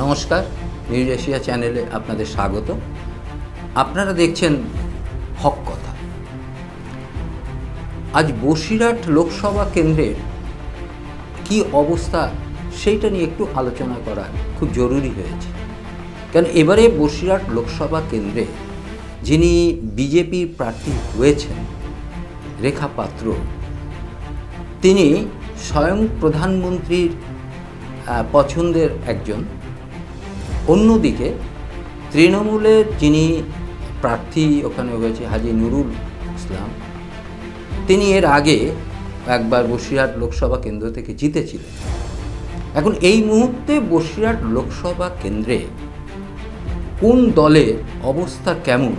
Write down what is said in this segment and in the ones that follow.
নমস্কার, news Asia চ্যানেলে আপনাদের স্বাগত। আপনারা দেখছেন হক কথা। আজ বসিরহাট লোকসভা কেন্দ্রের কি অবস্থা সেইটা নিয়ে একটু আলোচনা করা খুব জরুরি হয়েছে। কারণ এবারে বসিরহাট লোকসভা কেন্দ্রে যিনি বিজেপির প্রার্থী হয়েছেন, রেখা পাত্র, তিনি স্বয়ং প্রধানমন্ত্রীর পছন্দের একজন অন্যদিকে তৃণমূলের যিনি প্রার্থী ওখানে হয়েছে হাজি নুরুল ইসলাম, তিনি এর আগে একবার বসিরহাট লোকসভা কেন্দ্র থেকে জিতেছিলেন। এখন এই মুহূর্তে বসিরহাট লোকসভা কেন্দ্রে কোন দলের অবস্থা কেমন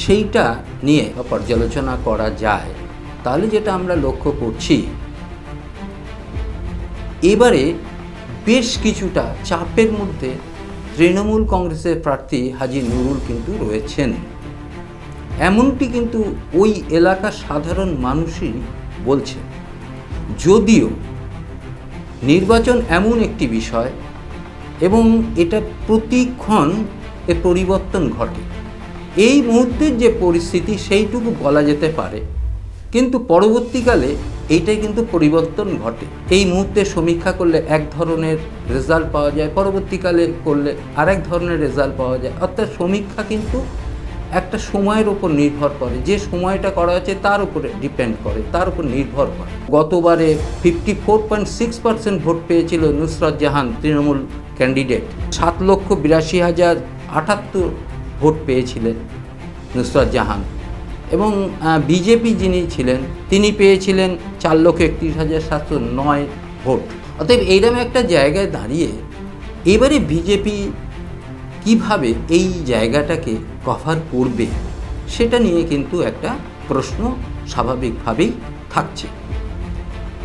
সেইটা নিয়ে পর্যালোচনা করা যায়, তাহলে যেটা আমরা লক্ষ্য করছি, এবারে বেশ কিছুটা চাপের মধ্যে তৃণমূল কংগ্রেসের প্রার্থী হাজি নুরুল কিন্তু রয়েছেন। এমনটি কিন্তু ওই এলাকার সাধারণ মানুষই বলছেন যদিও নির্বাচন এমন একটি বিষয় এবং এটা প্রতিক্ষণ এ পরিবর্তন ঘটে। এই মুহূর্তের যে পরিস্থিতি সেইটুকু বলা যেতে পারে। কিন্তু পরবর্তীকালে এইটাই কিন্তু পরিবর্তন ঘটে। এই মুহূর্তে সমীক্ষা করলে এক ধরনের রেজাল্ট পাওয়া যায়, পরবর্তীকালে করলে আরেক ধরনের রেজাল্ট পাওয়া যায়। অর্থাৎ সমীক্ষা কিন্তু একটা সময়ের উপর নির্ভর করে। যে সময়টা করা হয়েছে তার উপরে ডিপেন্ড করে, তার উপর নির্ভর করে। গতবারে fifty four point six percent vote পেয়েছিল নুসরত জাহান, তৃণমূল ক্যান্ডিডেট সাত লক্ষ বিরাশি হাজার আটাত্তর ভোট পেয়েছিলেন নুসরত জাহান। এবং বিজেপি যিনি ছিলেন, তিনি পেয়েছিলেন চার লক্ষ একত্রিশ হাজার সাতশো নয় ভোট। অতএব এইরকম একটা জায়গায় দাঁড়িয়ে এবারে বিজেপি কীভাবে এই জায়গাটাকে কভার করবে, সেটা নিয়ে কিন্তু একটা প্রশ্ন স্বাভাবিকভাবেই থাকছে।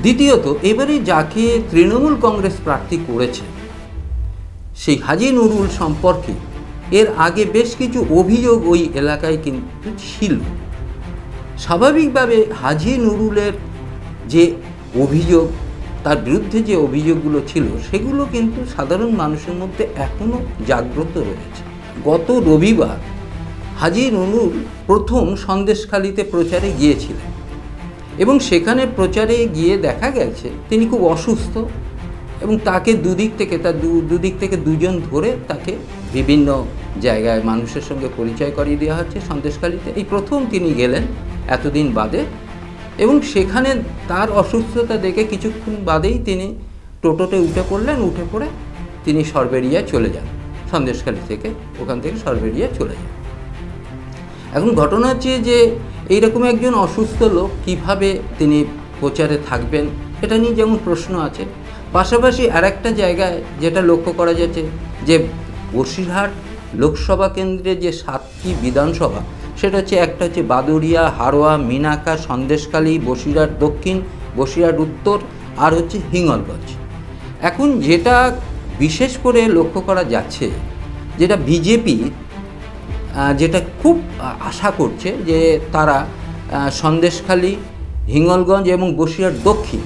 দ্বিতীয়ত, এবারে যাকে তৃণমূল কংগ্রেস প্রার্থী করেছে, সেই হাজি নুরুল সম্পর্কে এর আগে বেশ কিছু অভিযোগ ওই এলাকায় কিন্তু ছিল। স্বাভাবিকভাবে হাজি নুরুলের যে অভিযোগ, তার বিরুদ্ধে যে অভিযোগগুলো ছিল, সেগুলো কিন্তু সাধারণ মানুষের মধ্যে এখনও জাগ্রত রয়েছে। গত রবিবার হাজি নুরুল প্রথম সন্দেশখালিতে প্রচারে গিয়েছিলেন এবং সেখানে প্রচারে গিয়ে দেখা গেছে, তিনি খুব অসুস্থ এবং তাকে দুদিক থেকে, তার দুদিক থেকে দুজন ধরে তাকে বিভিন্ন জায়গায় মানুষের সঙ্গে পরিচয় করিয়ে দেওয়া হচ্ছে সন্দেশখালিতে। এই প্রথম তিনি গেলেন এতদিন বাদে এবং সেখানে তার অসুস্থতা দেখে কিছুক্ষণ বাদেই তিনি টোটোতে উঠে পড়লেন, উঠে পড়ে তিনি সরবেরিয়ায় চলে যান। সন্দেশখালি থেকে ওখান থেকে সরবেরিয়া চলে যান। এখন ঘটনা হচ্ছে যে এইরকম একজন অসুস্থ লোক কীভাবে তিনি প্রচারে থাকবেন এটা নিয়ে যেমন প্রশ্ন আছে পাশাপাশি আরেকটা জায়গায় যেটা লক্ষ্য করা যাচ্ছে যে বসিরহাট লোকসভা কেন্দ্রে যে সাতটি বিধানসভা, সেটা হচ্ছে একটা হচ্ছে বাদুরিয়া হারোয়া, মিনাকা, সন্দেশখালী, বসিরহাট দক্ষিণ, বসিরহাট উত্তর আর হচ্ছে হিঙ্গলগঞ্জ। এখন যেটা বিশেষ করে লক্ষ্য করা যাচ্ছে, যেটা বিজেপি যেটা খুব আশা করছে যে তারা সন্দেশখালী, হিঙ্গলগঞ্জ এবং বসিরহাট দক্ষিণ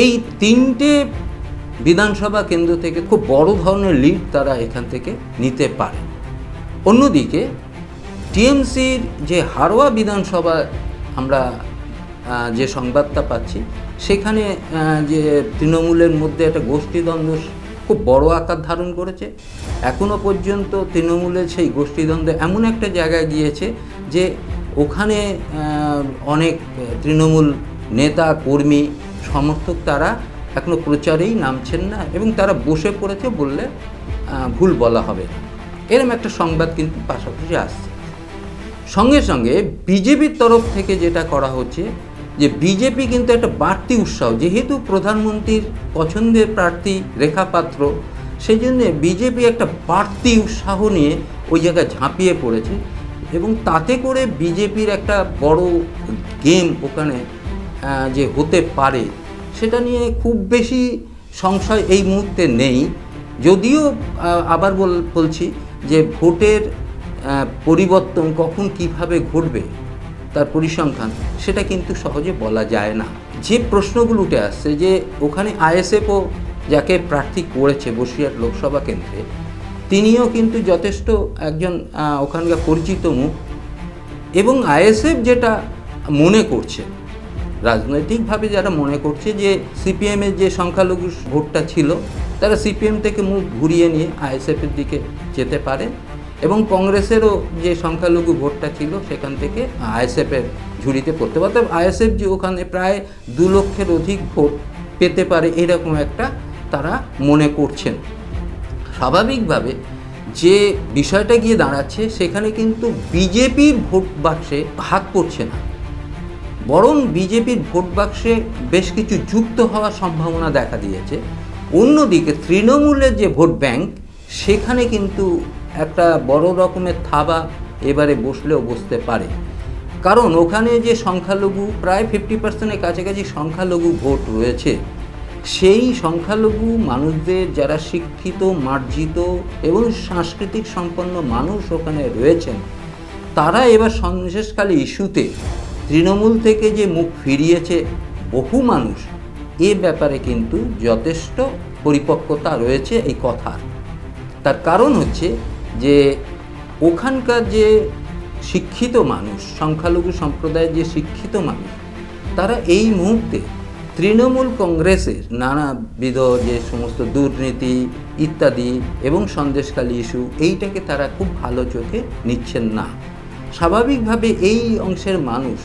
এই তিনটে বিধানসভা কেন্দ্র থেকে খুব বড় ধরনের লিড তারা এখান থেকে নিতে পারে। অন্যদিকে টিএমসির যে হারোয়া বিধানসভা আমরা যে সংবাদটা পাচ্ছি, সেখানে যে তৃণমূলের মধ্যে একটা গোষ্ঠীদ্বন্দ্ব খুব বড় আকার ধারণ করেছে। এখনও পর্যন্ত তৃণমূলের সেই গোষ্ঠীদ্বন্দ্ব এমন একটা জায়গায় গিয়েছে যে ওখানে অনেক তৃণমূল নেতা, কর্মী সমর্থক তারা এখনও প্রচারেই নামছেন না এবং তারা বসে পড়েছে বললে ভুল বলা হবে। না এরম একটা সংবাদ কিন্তু পাশাপাশি আসছে। সঙ্গে সঙ্গে বিজেপির তরফ থেকে যেটা করা হচ্ছে যে, বিজেপি কিন্তু একটা বাড়তি উৎসাহ, যেহেতু প্রধানমন্ত্রীর পছন্দের প্রার্থী রেখা পাত্র সেই জন্যে বিজেপি একটা বাড়তি উৎসাহ নিয়ে ওই জায়গায় ঝাঁপিয়ে পড়েছে এবং তাতে করে বিজেপির একটা বড় গেম ওখানে যে হতে পারে সেটা নিয়ে খুব বেশি সংশয় এই মুহূর্তে নেই। যদিও আবার বল, বলছি যে ভোটের পরিবর্তন কখন কীভাবে ঘটবে, তার পরিসংখ্যান, সেটা কিন্তু সহজে বলা যায় না। যে প্রশ্নগুলো উঠে আসছে যে ওখানে আইএসএফও যাকে প্রার্থী করেছে বসিরহাট লোকসভা কেন্দ্রে, তিনিও কিন্তু যথেষ্ট একজন ওখানকার পরিচিত মুখ এবং আইএসএফ যেটা মনে করছে রাজনৈতিকভাবে যারা মনে করছে যে সিপিএমের যে সংখ্যালঘু ভোটটা ছিল, তারা সিপিএম থেকে মুখ ঘুরিয়ে নিয়ে আইএসএফের দিকে যেতে পারে এবং কংগ্রেসেরও যে সংখ্যালঘু ভোটটা ছিল সেখান থেকে আইএসএফের ঝুড়িতে পড়তে পারে। আইএসএফ যে ওখানে প্রায় দু লক্ষের অধিক ভোট পেতে পারে এরকম একটা তারা মনে করছেন। স্বাভাবিকভাবে যে বিষয়টা গিয়ে দাঁড়াচ্ছে, সেখানে কিন্তু বিজেপির ভোট বাক্সে ভাগ পড়ছে না। বরং বিজেপির ভোট বাক্সে বেশ কিছু যুক্ত হওয়ার সম্ভাবনা দেখা দিয়েছে। অন্যদিকে তৃণমূলের যে ভোট ব্যাংক, সেখানে কিন্তু একটা বড় রকমের থাবা এবারে বসলেও বসতে পারে। কারণ ওখানে যে সংখ্যালঘু, প্রায় ফিফটি পার্সেন্টের কাছাকাছি সংখ্যালঘু ভোট রয়েছে। সেই সংখ্যালঘু মানুষদের যারা শিক্ষিত, মার্জিত এবং সাংস্কৃতিক সম্পন্ন মানুষ ওখানে রয়েছেন, তারা এবার সন্দেশকালী ইস্যুতে তৃণমূল থেকে যে মুখ ফিরিয়েছে বহু মানুষ, এ ব্যাপারে কিন্তু যথেষ্ট পরিপক্কতা রয়েছে এই কথার। তার কারণ হচ্ছে যে ওখানকার যে শিক্ষিত মানুষ, সংখ্যালঘু সম্প্রদায়ের যে শিক্ষিত মানুষ, তারা এই মুহূর্তে তৃণমূল কংগ্রেসের নানাবিধ যে সমস্ত দুর্নীতি ইত্যাদি এবং সন্দেশকালী ইস্যু এইটাকে তারা খুব ভালো চোখে নিচ্ছেন না। স্বাভাবিকভাবে এই অংশের মানুষ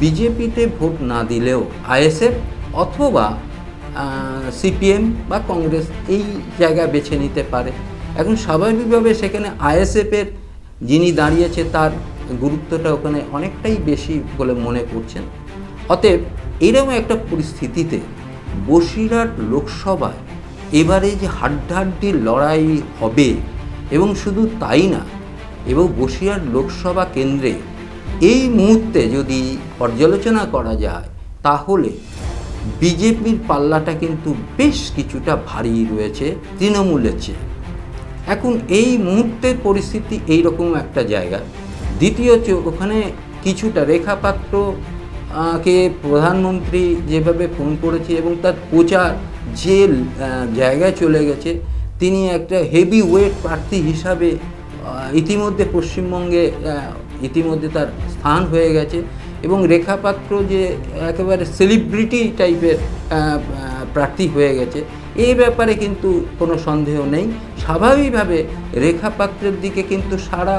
বিজেপিতে ভোট না দিলেও আইএসএফ অথবা সিপিএম বা কংগ্রেস এই জায়গা বেছে নিতে পারে। এখন স্বাভাবিকভাবে সেখানে আইএসএফের যিনি দাঁড়িয়েছে তার গুরুত্বটা ওখানে অনেকটাই বেশি বলে মনে করছেন। অতএব এরকম একটা পরিস্থিতিতে বসিরহাট লোকসভায় এবারে যে হাড্ডাহাড্ডি লড়াই হবে এবং শুধু তাই না এবং বসিরহাট লোকসভা কেন্দ্রে এই মুহূর্তে যদি পর্যালোচনা করা যায়, তাহলে বিজেপির পাল্লাটা কিন্তু বেশ কিছুটা ভারী রয়েছে তৃণমূলের চেয়ে। এখন এই মুহূর্তের পরিস্থিতি এই রকম একটা জায়গা। দ্বিতীয় হচ্ছে ওখানে কিছুটা রেখাপাত্র কে প্রধানমন্ত্রী যেভাবে ফোন করেছে এবং তার প্রচার যে জায়গায় চলে গেছে, তিনি একটা হেভি ওয়েট প্রার্থী হিসাবে ইতিমধ্যে পশ্চিমবঙ্গে ইতিমধ্যে তার স্থান হয়ে গেছে এবং রেখাপাত্র যে একেবারে সেলিব্রিটি টাইপের প্রার্থী হয়ে গেছে, এই ব্যাপারে কিন্তু কোনো সন্দেহ নেই। স্বাভাবিকভাবে রেখাপাত্রের দিকে কিন্তু সারা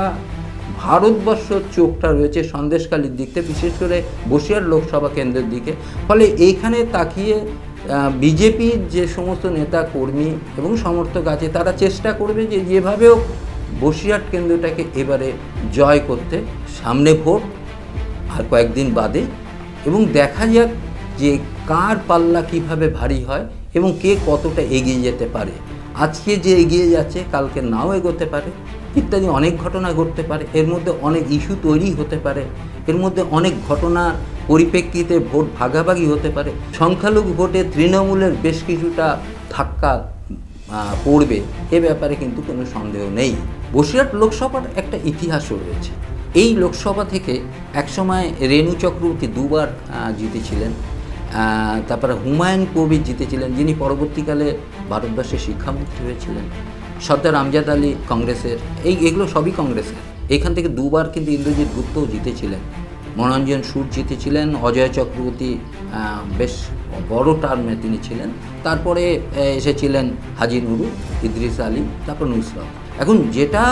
ভারতবর্ষ চোখটা রয়েছে সন্দেশকালীর দিকতে, বিশেষ করে বসিয়ার লোকসভা কেন্দ্রের দিকে। ফলে এইখানে তাকিয়ে বিজেপির যে সমস্ত নেতা কর্মী এবং সমর্থক আছে, তারা চেষ্টা করবে যে যেভাবেও বসিরহাট কেন্দ্রটাকে এবারে জয় করতে সামনে ভোট আর কয়েকদিন বাদে এবং দেখা যাক যে কার পাল্লা কীভাবে ভারী হয় এবং কে কতটা এগিয়ে যেতে পারে। আজকে যে এগিয়ে যাচ্ছে, কালকে নাও এগোতে পারে, ইত্যাদি অনেক ঘটনা ঘটতে পারে। এর মধ্যে অনেক ইস্যু তৈরি হতে পারে। এর মধ্যে অনেক ঘটনার পরিপ্রেক্ষিতে ভোট ভাগাভাগি হতে পারে। সংখ্যালঘু ভোটে তৃণমূলের বেশ কিছুটা ধাক্কা পড়বে। এ ব্যাপারে কিন্তু কোনো সন্দেহ নেই। বসিরহাট লোকসভার একটা ইতিহাসও রয়েছে। এই লোকসভা থেকে একসময় রেণু চক্রবর্তী দুবার জিতেছিলেন। তারপরে হুমায়ুন কবির জিতেছিলেন, যিনি পরবর্তীকালে ভারতবর্ষের শিক্ষামন্ত্রী হয়েছিলেন। সর্দার আমজাদ আলী কংগ্রেসের, এই এগুলো সবই কংগ্রেসের। এখান থেকে দুবার কিন্তু ইন্দ্রজিৎ গুপ্তও জিতেছিলেন। মনোরঞ্জন সুর জিতেছিলেন, অজয় চক্রবর্তী বেশ বড় টার্মে তিনি ছিলেন। তারপরে এসেছিলেন হাজি নুরু, ইদ্রিস আলী, তারপর নুসরত। এখন যেটা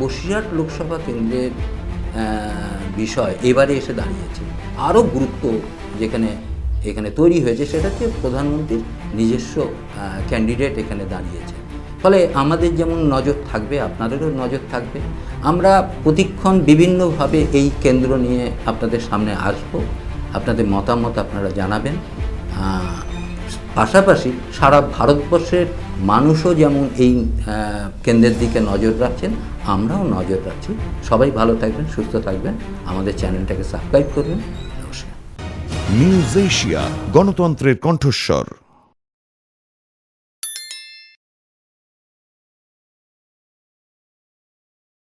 বসিরহাট লোকসভা কেন্দ্রের বিষয় এবারে এসে দাঁড়িয়েছে। আরও গুরুত্ব যেখানে, এখানে তৈরি হয়েছে সেটা হচ্ছে প্রধানমন্ত্রীর নিজস্ব ক্যান্ডিডেট এখানে দাঁড়িয়েছে। ফলে আমাদের যেমন নজর থাকবে, আপনাদেরও নজর থাকবে। আমরা প্রতিক্ষণ বিভিন্নভাবে এই কেন্দ্র নিয়ে আপনাদের সামনে আসব। আপনাদের মতামত আপনারা জানাবেন। পাশাপাশি সারা ভারতবর্ষের মানুষও যেমন এই কেন্দ্রের দিকে নজর রাখছেন, আমরাও নজর রাখছি। সবাই ভালো থাকবেন, সুস্থ থাকবেন। আমাদের চ্যানেলটাকে সাবস্ক্রাইব করবেন নিউজ এশিয়া, গণতন্ত্রের কণ্ঠস্বর।